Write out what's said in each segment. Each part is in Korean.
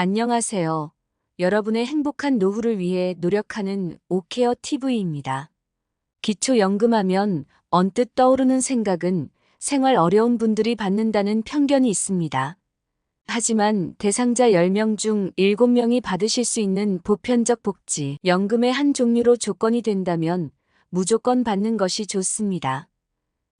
안녕하세요. 여러분의 행복한 노후를 위해 노력하는 오케어 TV입니다. 기초연금하면 언뜻 떠오르는 생각은 생활 어려운 분들이 받는다는 편견이 있습니다. 하지만 대상자 10명 중 7명이 받으실 수 있는 보편적 복지, 연금의 한 종류로 조건이 된다면 무조건 받는 것이 좋습니다.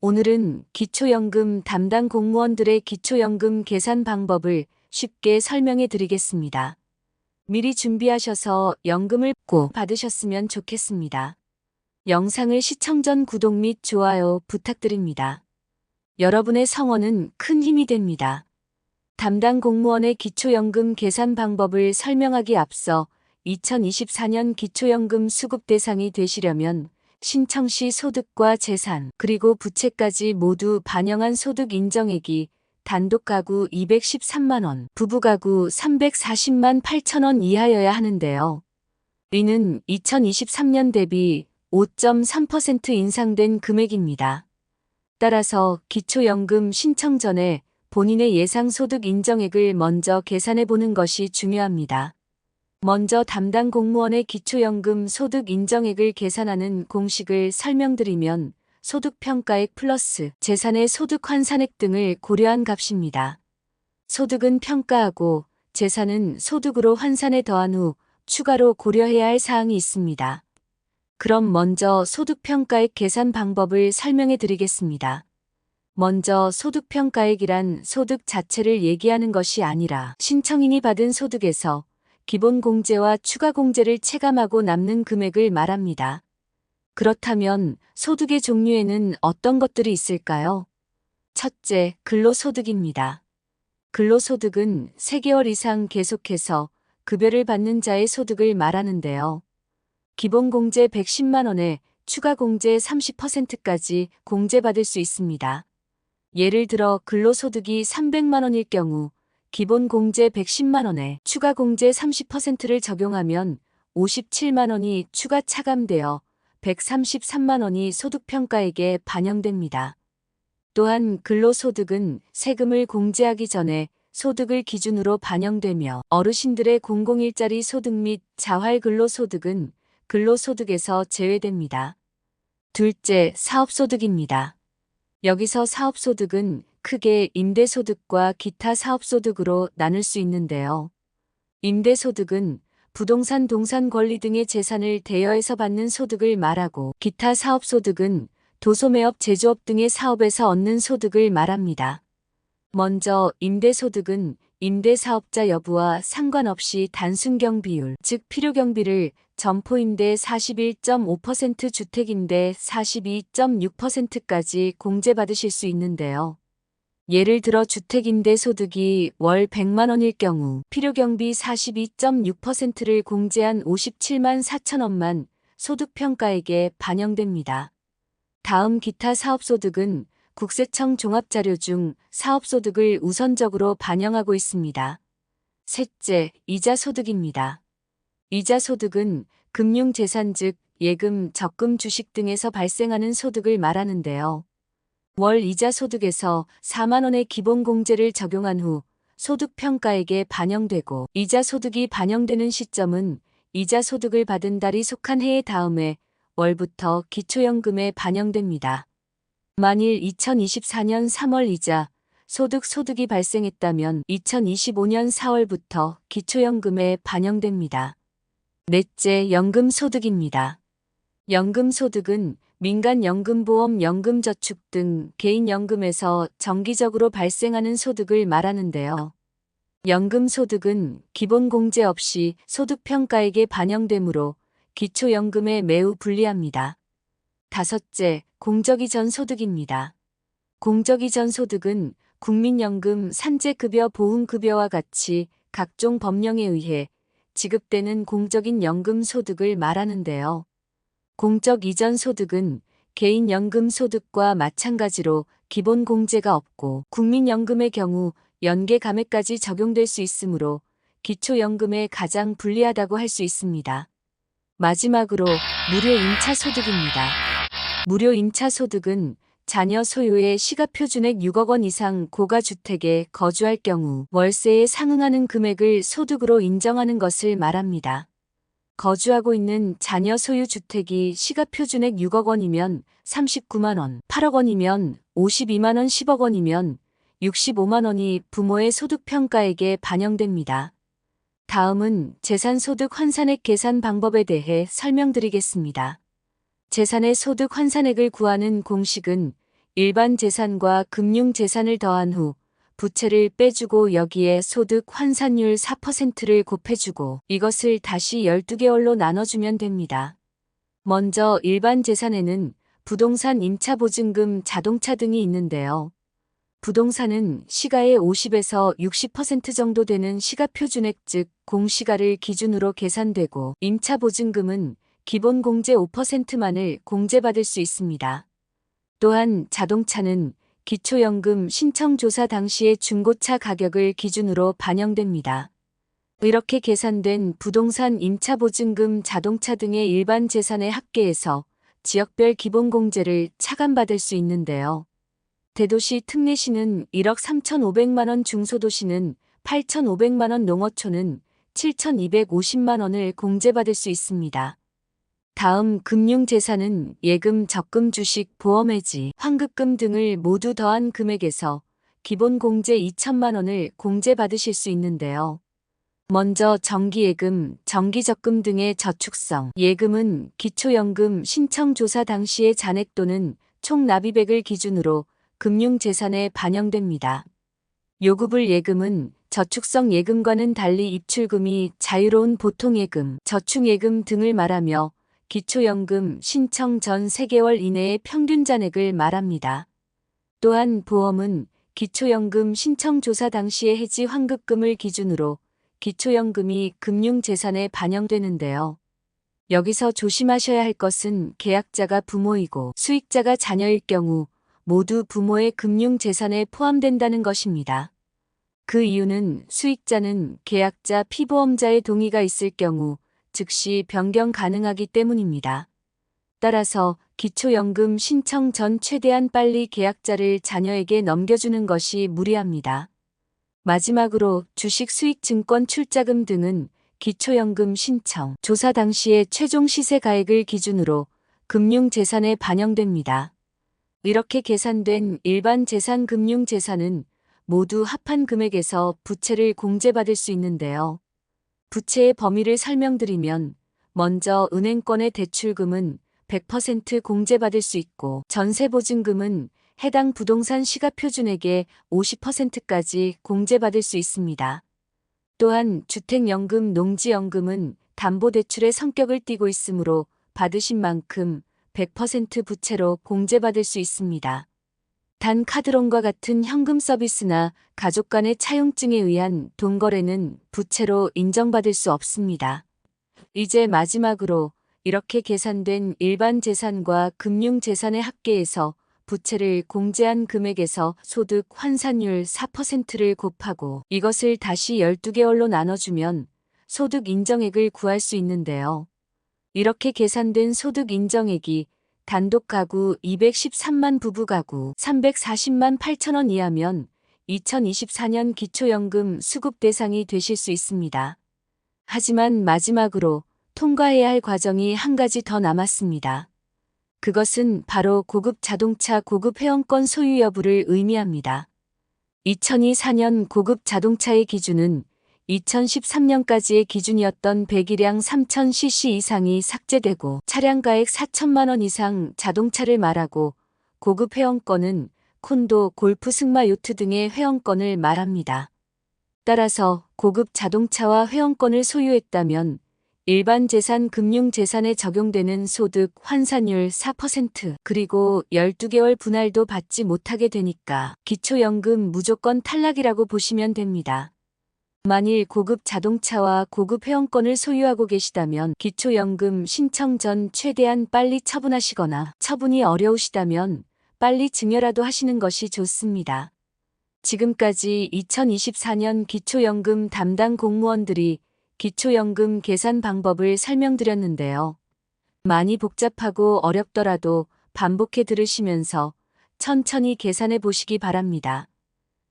오늘은 기초연금 담당 공무원들의 기초연금 계산 방법을 쉽게 설명해 드리겠습니다. 미리 준비하셔서 연금을 꼭 받으셨으면 좋겠습니다. 영상을 시청 전 구독 및 좋아요 부탁드립니다. 여러분의 성원은 큰 힘이 됩니다. 담당 공무원의 기초연금 계산 방법을 설명하기 앞서 2024년 기초연금 수급 대상이 되시려면 신청 시 소득과 재산, 그리고 부채까지 모두 반영한 소득 인정액이 단독 가구 213만원, 부부 가구 340만 8천원 이하여야 하는데요. 이는 2023년 대비 5.3% 인상된 금액입니다. 따라서 기초연금 신청 전에 본인의 예상 소득 인정액을 먼저 계산해 보는 것이 중요합니다. 먼저 담당 공무원의 기초연금 소득 인정액을 계산하는 공식을 설명드리면 소득평가액 플러스 재산의 소득 환산액 등을 고려한 값입니다. 소득은 평가하고 재산은 소득으로 환산에 더한 후 추가로 고려해야 할 사항이 있습니다. 그럼 먼저 소득평가액 계산 방법을 설명해 드리겠습니다. 먼저 소득평가액이란 소득 자체를 얘기하는 것이 아니라 신청인이 받은 소득에서 기본 공제와 추가 공제를 체감하고 남는 금액을 말합니다. 그렇다면 소득의 종류에는 어떤 것들이 있을까요? 첫째, 근로소득입니다. 근로소득은 3개월 이상 계속해서 급여를 받는 자의 소득을 말하는데요. 기본 공제 110만원에 추가 공제 30%까지 공제받을 수 있습니다. 예를 들어 근로소득이 300만원일 경우 기본 공제 110만원에 추가 공제 30%를 적용하면 57만원이 추가 차감되어 133만 원이 소득평가액에 반영됩니다. 또한 근로소득은 세금을 공제하기 전에 소득을 기준으로 반영되며 어르신들의 공공일자리 소득 및 자활근로소득은 근로소득에서 제외됩니다. 둘째, 사업소득입니다. 여기서 사업소득은 크게 임대소득과 기타 사업소득으로 나눌 수 있는데요. 임대소득은 부동산 동산 권리 등의 재산을 대여해서 받는 소득을 말하고 기타 사업 소득은 도소매업 제조업 등의 사업에서 얻는 소득을 말합니다. 먼저 임대소득은 임대사업자 여부와 상관없이 단순경 비율, 즉 필요경비를 점포임대 41.5% 주택임대 42.6%까지 공제받으실 수 있는데요. 예를 들어 주택임대 소득이 월 100만 원일 경우 필요경비 42.6%를 공제한 57만 4천 원만 소득평가액에 반영됩니다. 다음 기타 사업소득은 국세청 종합자료 중 사업소득을 우선적으로 반영하고 있습니다. 셋째, 이자소득입니다. 이자소득은 금융재산 즉 예금, 적금, 주식 등에서 발생하는 소득을 말하는데요. 월 이자 소득에서 4만 원의 기본 공제를 적용한 후 소득 평가액에 반영되고 이자 소득이 반영되는 시점은 이자 소득을 받은 달이 속한 해의 다음에 월부터 기초연금에 반영됩니다. 만일 2024년 3월 이자 소득 소득이 발생했다면 2025년 4월부터 기초연금에 반영됩니다. 넷째, 연금소득입니다. 연금소득은 민간연금보험, 연금저축 등 개인연금에서 정기적으로 발생하는 소득을 말하는데요. 연금소득은 기본공제 없이 소득평가액에 반영되므로 기초연금에 매우 불리합니다. 다섯째, 공적이전 소득입니다. 공적이전 소득은 국민연금, 산재급여, 보훈급여와 같이 각종 법령에 의해 지급되는 공적인 연금 소득을 말하는데요. 공적 이전 소득은 개인연금 소득과 마찬가지로 기본 공제가 없고 국민연금의 경우 연계 감액까지 적용될 수 있으므로 기초연금에 가장 불리하다고 할 수 있습니다. 마지막으로 무료 임차 소득입니다. 무료 임차 소득은 자녀 소유의 시가표준액 6억 원 이상 고가주택에 거주할 경우 월세에 상응하는 금액을 소득으로 인정하는 것을 말합니다. 거주하고 있는 자녀 소유 주택이 시가표준액 6억 원이면 39만 원, 8억 원이면 52만 원, 10억 원이면 65만 원이 부모의 소득 평가액에 반영됩니다. 다음은 재산소득 환산액 계산 방법에 대해 설명드리겠습니다. 재산의 소득 환산액을 구하는 공식은 일반 재산과 금융 재산을 더한 후 부채를 빼주고 여기에 소득 환산율 4%를 곱해주고 이것을 다시 12개월로 나눠주면 됩니다. 먼저 일반 재산에는 부동산 임차보증금, 자동차 등이 있는데요. 부동산은 시가의 50에서 60% 정도 되는 시가표준액 즉 공시가를 기준으로 계산되고 임차보증금은 기본 공제 5%만을 공제받을 수 있습니다. 또한 자동차는 기초연금 신청 조사 당시의 중고차 가격을 기준으로 반영됩니다. 이렇게 계산된 부동산 임차보증금 자동차 등의 일반 재산의 합계에서 지역별 기본공제를 차감받을 수 있는데요. 대도시 특례시는 1억 3,500만 원, 중소도시는 8,500만 원, 농어촌은 7,250만 원을 공제받을 수 있습니다. 다음 금융재산은 예금, 적금, 주식, 보험해지, 환급금 등을 모두 더한 금액에서 기본 공제 2천만 원을 공제받으실 수 있는데요. 먼저 정기예금, 정기적금 등의 저축성, 예금은 기초연금 신청 조사 당시의 잔액 또는 총 납입액을 기준으로 금융재산에 반영됩니다. 요구불 예금은 저축성 예금과는 달리 입출금이 자유로운 보통예금, 저축예금 등을 말하며 기초연금 신청 전 3개월 이내의 평균 잔액을 말합니다. 또한 보험은 기초연금 신청 조사 당시의 해지 환급금을 기준으로 기초연금이 금융재산에 반영되는데요. 여기서 조심하셔야 할 것은 계약자가 부모이고 수익자가 자녀일 경우 모두 부모의 금융재산에 포함된다는 것입니다. 그 이유는 수익자는 계약자 피보험자의 동의가 있을 경우 즉시 변경 가능하기 때문입니다. 따라서 기초연금 신청 전 최대한 빨리 계약자를 자녀에게 넘겨주는 것이 무리합니다. 마지막으로 주식 수익 증권 출자금 등은 기초연금 신청, 조사 당시의 최종 시세 가액을 기준으로 금융재산에 반영됩니다. 이렇게 계산된 일반 재산 금융재산은 모두 합한 금액에서 부채를 공제받을 수 있는데요. 부채의 범위를 설명드리면 먼저 은행권의 대출금은 100% 공제받을 수 있고 전세보증금은 해당 부동산 시가표준액의 50%까지 공제받을 수 있습니다. 또한 주택연금, 농지연금은 담보대출의 성격을 띠고 있으므로 받으신 만큼 100% 부채로 공제받을 수 있습니다. 단 카드론과 같은 현금 서비스나 가족 간의 차용증에 의한 돈 거래는 부채로 인정받을 수 없습니다. 이제 마지막으로 이렇게 계산된 일반 재산과 금융 재산의 합계에서 부채를 공제한 금액에서 소득 환산율 4%를 곱하고 이것을 다시 12개월로 나눠주면 소득 인정액을 구할 수 있는데요. 이렇게 계산된 소득 인정액이 단독 가구 213만 부부 가구 340만 8천 원 이하면 2024년 기초연금 수급 대상이 되실 수 있습니다. 하지만 마지막으로 통과해야 할 과정이 한 가지 더 남았습니다. 그것은 바로 고급 자동차 고급 회원권 소유 여부를 의미합니다. 2024년 고급 자동차의 기준은 2013년까지의 기준이었던 배기량 3000cc 이상이 삭제되고 차량 가액 4천만 원 이상 자동차를 말하고 고급 회원권은 콘도, 골프, 승마, 요트 등의 회원권을 말합니다. 따라서 고급 자동차와 회원권을 소유했다면 일반 재산 금융 재산에 적용되는 소득 환산율 4% 그리고 12개월 분할도 받지 못하게 되니까 기초연금 무조건 탈락이라고 보시면 됩니다. 만일 고급 자동차와 고급 회원권을 소유하고 계시다면 기초연금 신청 전 최대한 빨리 처분하시거나 처분이 어려우시다면 빨리 증여라도 하시는 것이 좋습니다. 지금까지 2024년 기초연금 담당 공무원들이 기초연금 계산 방법을 설명드렸는데요. 많이 복잡하고 어렵더라도 반복해 들으시면서 천천히 계산해 보시기 바랍니다.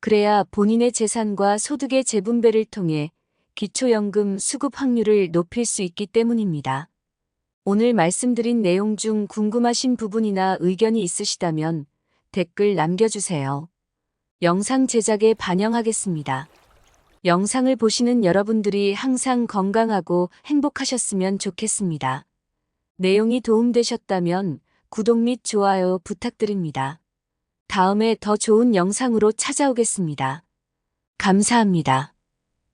그래야 본인의 재산과 소득의 재분배를 통해 기초연금 수급 확률을 높일 수 있기 때문입니다. 오늘 말씀드린 내용 중 궁금하신 부분이나 의견이 있으시다면 댓글 남겨주세요. 영상 제작에 반영하겠습니다. 영상을 보시는 여러분들이 항상 건강하고 행복하셨으면 좋겠습니다. 내용이 도움되셨다면 구독 및 좋아요 부탁드립니다. 다음에 더 좋은 영상으로 찾아오겠습니다. 감사합니다.